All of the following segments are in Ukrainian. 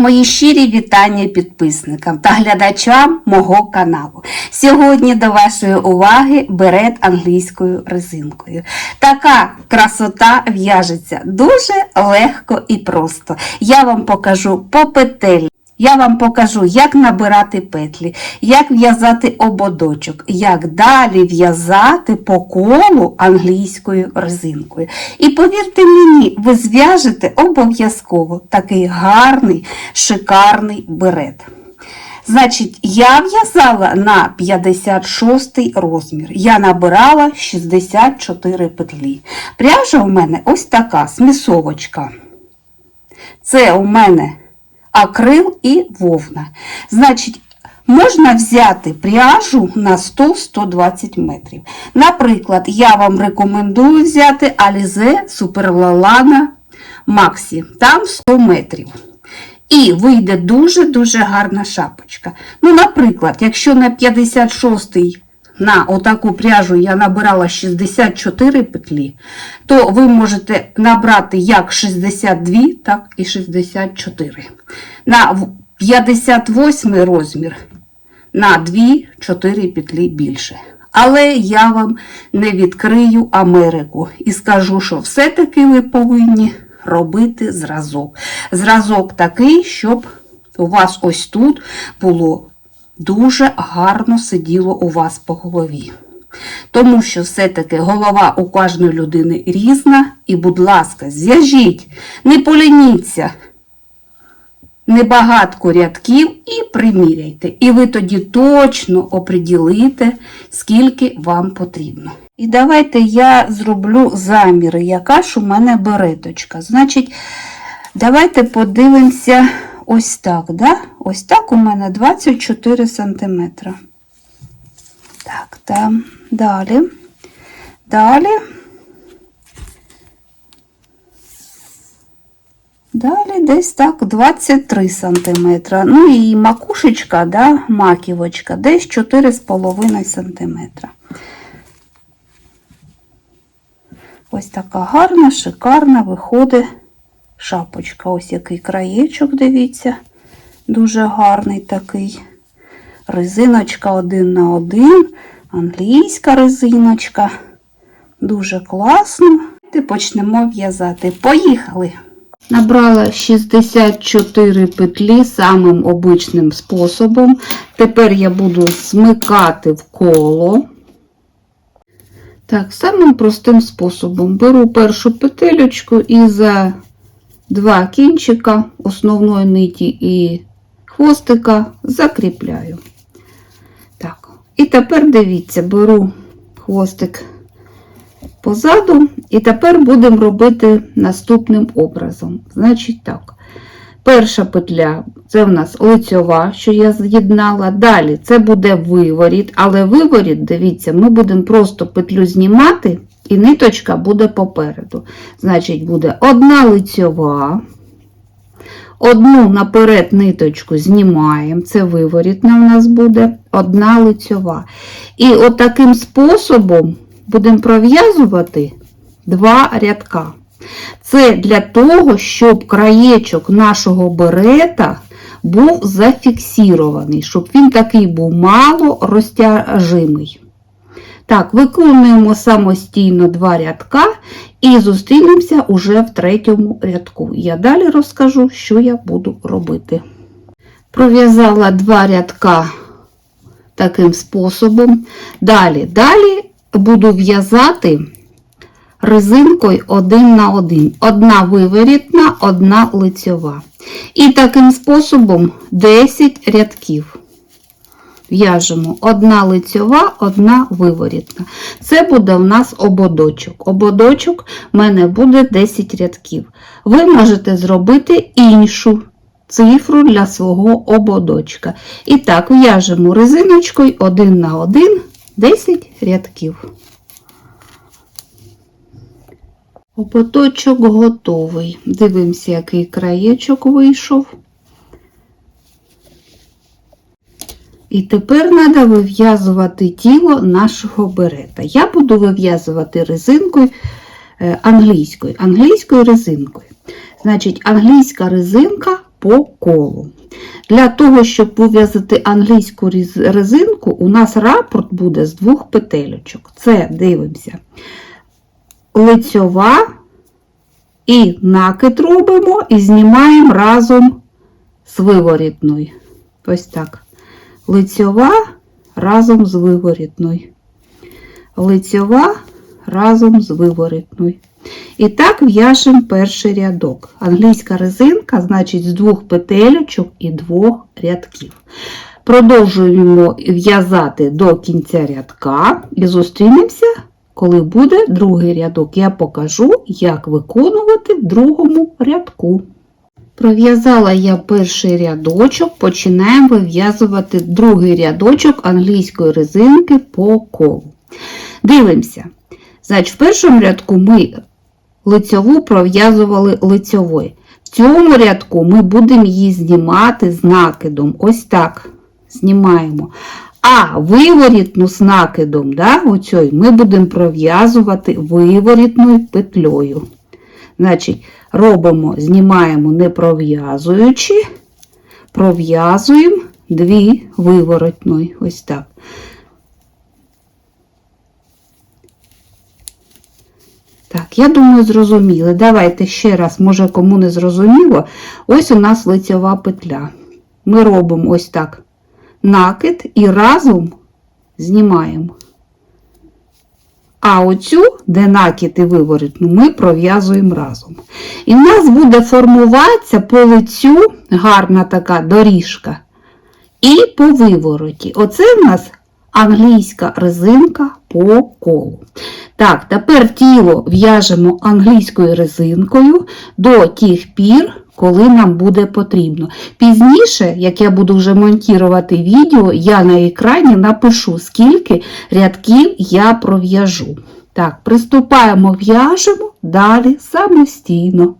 Мої щирі вітання підписникам та глядачам мого каналу. Сьогодні до вашої уваги берет англійською резинкою. Така красота в'яжеться дуже легко і просто. Я вам покажу по петель. Я вам покажу, як набирати петлі, як в'язати ободочок, як далі в'язати по колу англійською резинкою. І повірте мені, ви зв'яжете обов'язково такий гарний, шикарний берет. Значить, я в'язала на 56 розмір. Я набирала 64 петлі. Пряжа у мене ось така смісовочка. Це у мене акрил і вовна. Значить, можна взяти пряжу на 100-120 метрів. Наприклад, я вам рекомендую взяти Alize Superlalana Maxi. Там 100 метрів. І вийде дуже-дуже гарна шапочка. Ну, наприклад, якщо на 56-й на отаку пряжу я набирала 64 петлі, то ви можете набрати як 62, так і 64. На 58 розмір на 2-4 петлі більше. Але я вам не відкрию Америку і скажу, що все-таки ви повинні робити зразок. Зразок такий, щоб у вас ось тут було дуже гарно сиділо у вас по голові. Тому що все-таки голова у кожної людини різна, і, будь ласка, зв'яжіть, не полініться небагатко рядків і приміряйте. І ви тоді точно оприділите, скільки вам потрібно. І давайте я зроблю заміри, яка ж у мене береточка. Значить, давайте подивимося ось так. Да? Ось так у мене 24 см. Так, там далі. Далі. Далі десь так 23 см. Ну і макушечка, да, маківочка, десь 4,5 см. Ось така гарна, шикарна виходить шапочка. Ось який краєчок, дивіться, дуже гарний такий. Резиночка один на один, англійська резиночка. Дуже класно. І почнемо в'язати. Поїхали! Набрала 64 петлі самим обичним способом. Тепер я буду смикати в коло. Так, самим простим способом беру першу петелечку і за два кінчика основної ниті і хвостика закріпляю. Так, і тепер дивіться, беру хвостик позаду, і тепер будемо робити наступним образом. Значить так, перша петля це в нас лицьова, що я з'єднала. Далі це буде виворіт, але виворіт, дивіться, ми будемо просто петлю знімати, і ниточка буде попереду. Значить, буде одна лицьова. Одну наперед ниточку знімаємо, це виворітна в нас буде, одна лицьова. І от способом будемо пров'язувати два рядка. Це для того, щоб краєчок нашого берета був зафіксірований, щоб він такий був мало розтяжимий. Так, виконуємо самостійно два рядка і зустрінемося уже в третьому рядку. Я далі розкажу, що я буду робити. Пров'язала два рядка таким способом. Далі, далі буду в'язати резинкою один на один. Одна виворітна, одна лицьова. І таким способом 10 рядків. В'яжемо одна лицьова, одна виворітна. Це буде в нас ободочок. Ободочок в мене буде 10 рядків. Ви можете зробити іншу цифру для свого ободочка. І так, в'яжемо резиночкою один на один 10 рядків. Ободочок готовий. Дивимося, який краєчок вийшов. І тепер треба вив'язувати тіло нашого берета. Я буду вив'язувати резинкою е, англійською, англійською резинкою. Значить, англійська резинка по колу. Для того, щоб пов'язати англійську резинку, у нас рапорт буде з двох петелечок. Це дивимося. Лицьова і накид робимо і знімаємо разом з виворітною. Ось так. Лицьова разом з виворітною. Лицьова разом з виворітною. І так в'яжемо перший рядок. Англійська резинка, значить, з двох петелечок і двох рядків. Продовжуємо в'язати до кінця рядка і зустрінемося, коли буде другий рядок. Я покажу, як виконувати в другому рядку. Пров'язала я перший рядочок, починаємо вив'язувати другий рядочок англійської резинки по колу. Дивимося. Значить, в першому рядку ми лицьову пров'язували лицьовою. В цьому рядку ми будемо її знімати з накидом. Ось так. Знімаємо. А виворітну з накидом, да, оцьою, ми будемо пров'язувати виворітною петлею. Значить, робимо, знімаємо не пров'язуючи, пров'язуємо дві виворотної. Ось так. Так, я думаю, зрозуміли. Давайте ще раз, може кому не зрозуміло. Ось у нас лицьова петля. Ми робимо ось так накид і разом знімаємо. А оцю, де накид і виворотну, ми пров'язуємо разом. І в нас буде формуватися по лицю гарна така доріжка. І по вивороті. Оце в нас англійська резинка по колу. Так, тепер тіло в'яжемо англійською резинкою до тих пір, коли нам буде потрібно. Пізніше, як я буду вже монтувати відео, я на екрані напишу, скільки рядків я пров'яжу. Так, приступаємо, в'яжемо далі самостійно.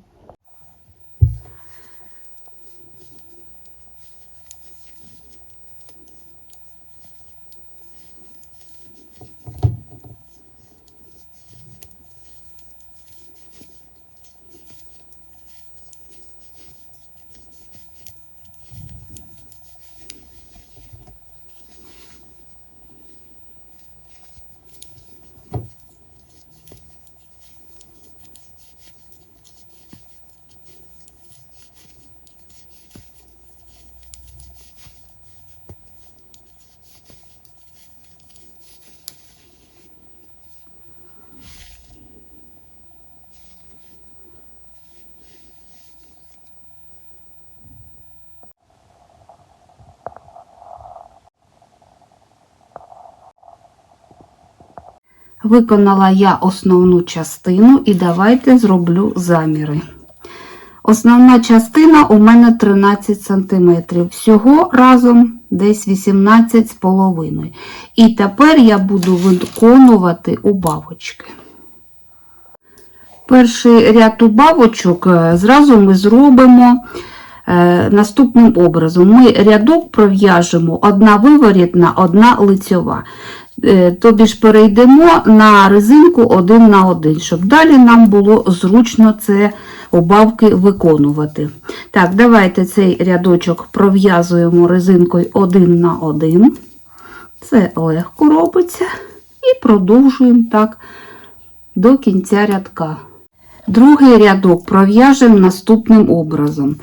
Виконала я основну частину і давайте зроблю заміри. Основна частина у мене 13 см. Всього разом десь 18,5 І тепер я буду виконувати убавочки. Перший ряд убавочок е, зразу ми зробимо е, наступним образом. Ми рядок пров'яжемо одна виворітна, одна лицьова. Е, Тобі ж перейдемо на резинку один на один, щоб далі нам було зручно це убавки виконувати. Так, давайте цей рядочок пров'язуємо резинкою один на один. Це легко робиться. І продовжуємо так до кінця рядка. Другий рядок пров'яжемо наступним образом.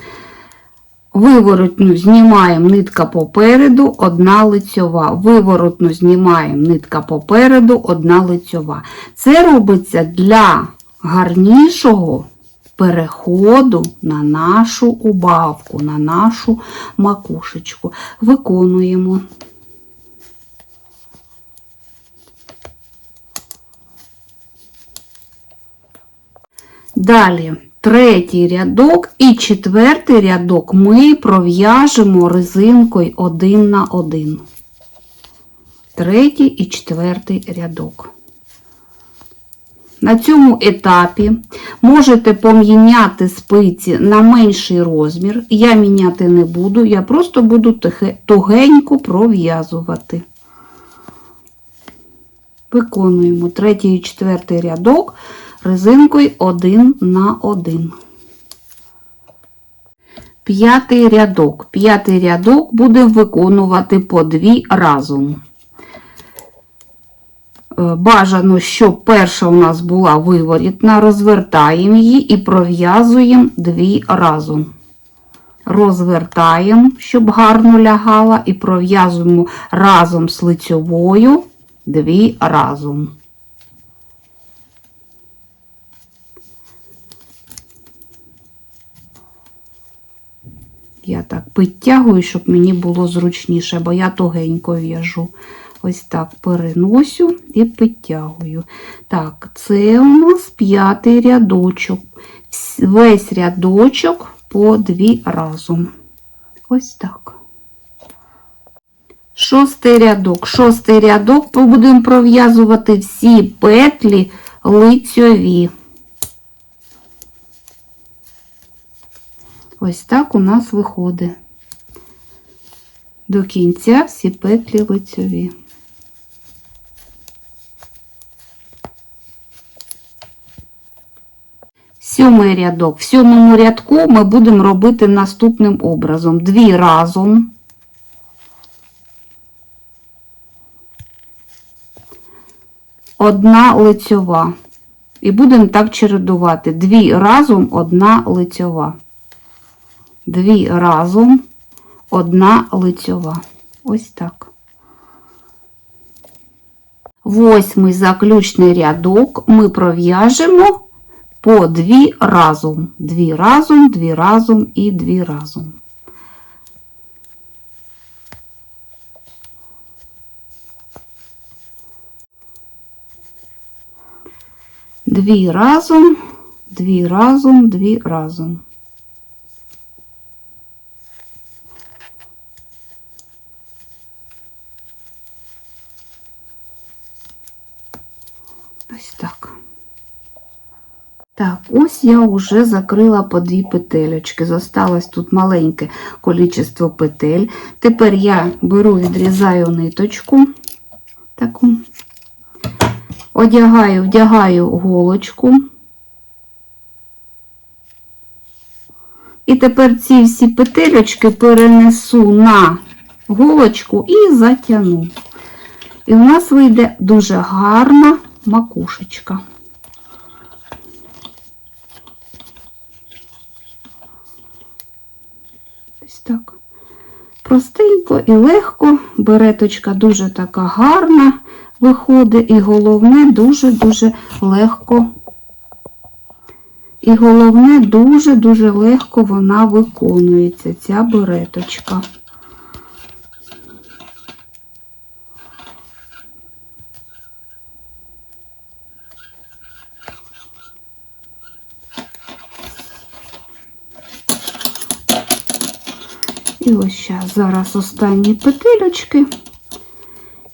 Виворотню знімаємо нитка попереду, одна лицьова. Виворотну знімаємо нитка попереду, одна лицьова. Це робиться для гарнішого переходу на нашу убавку, на нашу макушечку. Виконуємо. Далі третій рядок і четвертий рядок ми пров'яжемо резинкою один на один. Третій і четвертий рядок. На цьому етапі можете поміняти спиці на менший розмір. Я міняти не буду, я просто буду тугенько пров'язувати. Виконуємо третій і четвертий рядок резинкою один на один. п'ятий рядок. П'ятий рядок буде виконувати по дві разом. Е, Бажано, щоб перша у нас була виворітна, розвертаємо її і пров'язуємо дві разом. Розвертаємо, щоб гарно лягала, і пров'язуємо разом з лицьовою дві разом. Я так підтягую, щоб мені було зручніше, бо я тугенько в'яжу. Ось так переносю і підтягую. Так, це у нас п'ятий рядочок. Весь рядочок по дві разом. Ось так. Шостий рядок. Шостий рядок будемо пров'язувати всі петлі лицьові. Ось так у нас виходить. До кінця всі петлі лицьові. Сьомий рядок. В сьомому рядку ми будемо робити наступним образом. Дві разом. Одна лицьова. І будемо так чередувати. Дві разом, одна лицьова. Дві разом, одна лицьова. Ось так. Восьмий заключний рядок ми пров'яжемо по дві разом. Дві разом, дві разом і дві разом. Дві разом, дві разом, дві разом. Ось так. Так, ось я вже закрила по дві петелечки. Зосталось тут маленьке количество петель. Тепер я беру, відрізаю ниточку таку, одягаю, вдягаю голочку. І тепер ці всі петелечки перенесу на голочку і затягну. І в нас вийде дуже гарна макушечка. Ось так. Простенько і легко, береточка дуже така гарна виходить, і головне дуже-дуже легко. І головне, дуже-дуже легко вона виконується, ця береточка. І ось зараз останні петелечки.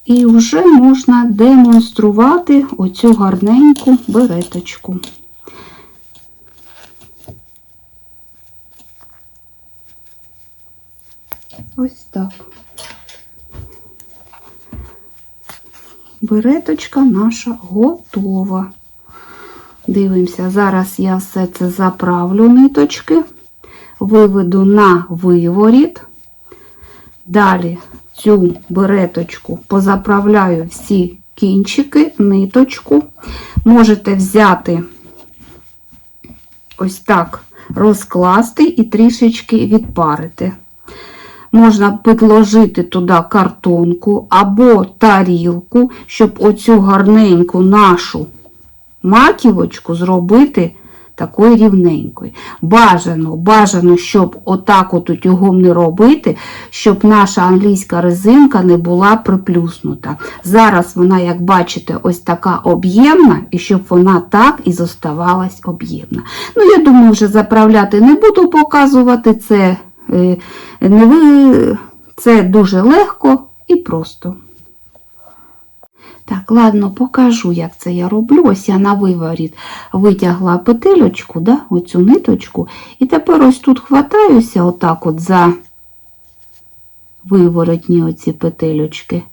І вже можна демонструвати оцю гарненьку береточку. Ось так. Береточка наша готова. Дивимося, зараз я все це заправлю ниточки, виведу на виворіт. Далі цю береточку позаправляю всі кінчики, ниточку. Можете взяти ось так розкласти і трішечки відпарити. Можна підложити туди картонку або тарілку, щоб оцю гарненьку нашу маківочку зробити такою рівненькою. Бажано, бажано, щоб отак от утюгом не робити, щоб наша англійська резинка не була приплюснута. Зараз вона, як бачите, ось така об'ємна, і щоб вона так і зоставалась об'ємна. Ну, я думаю, вже заправляти не буду показувати це. е. Це дуже легко і просто. Так, ладно, покажу, як це я роблю. Ось я на виворіт витягла петельочку, да, оцю ниточку, і тепер ось тут хватаюся отак от за виворотні оці петельочки,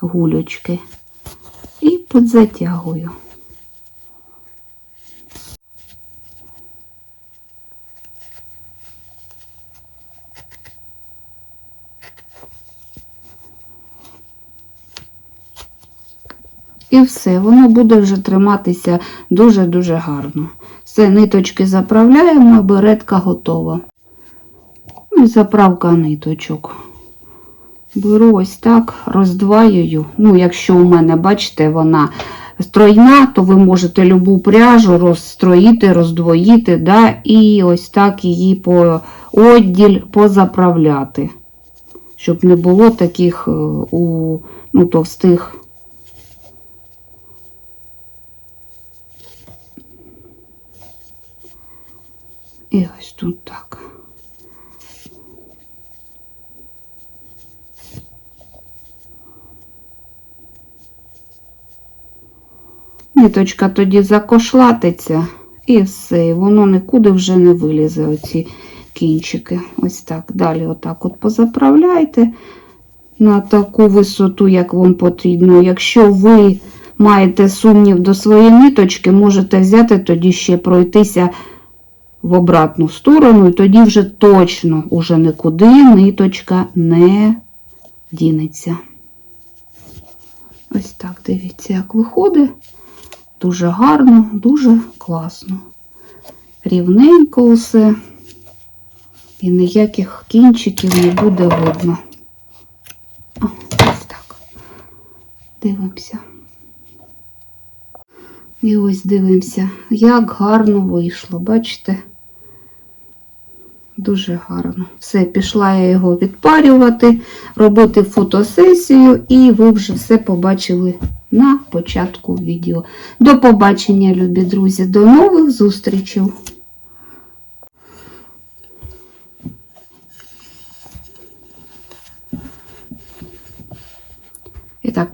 гулючки, і підзатягую. І все, воно буде вже триматися дуже-дуже гарно. Все, ниточки заправляємо, беретка готова. Ну і заправка ниточок. Беру ось так, роздваюю. Ну, якщо у мене, бачите, вона стройна, то ви можете любу пряжу розстроїти, роздвоїти, да, і ось так її по одділь позаправляти. Щоб не було таких е, у ну, товстих. І ось тут так. Ниточка тоді закошлатиться і все, воно нікуди вже не вилізе, оці кінчики. Ось так. Далі отак от позаправляйте на таку висоту, як вам потрібно. Якщо ви маєте сумнів до своєї ниточки, можете взяти тоді ще пройтися в обратну сторону, і тоді вже точно уже нікуди ниточка не дінеться. Ось так, дивіться, як виходить. Дуже гарно, дуже класно. Рівненько усе. І ніяких кінчиків не буде видно. Ось так. Дивимося. І ось дивимося, як гарно вийшло, бачите? Дуже гарно. Все, пішла я його відпарювати, робити фотосесію, і ви вже все побачили на початку відео. До побачення, любі друзі, до нових зустрічей! І так.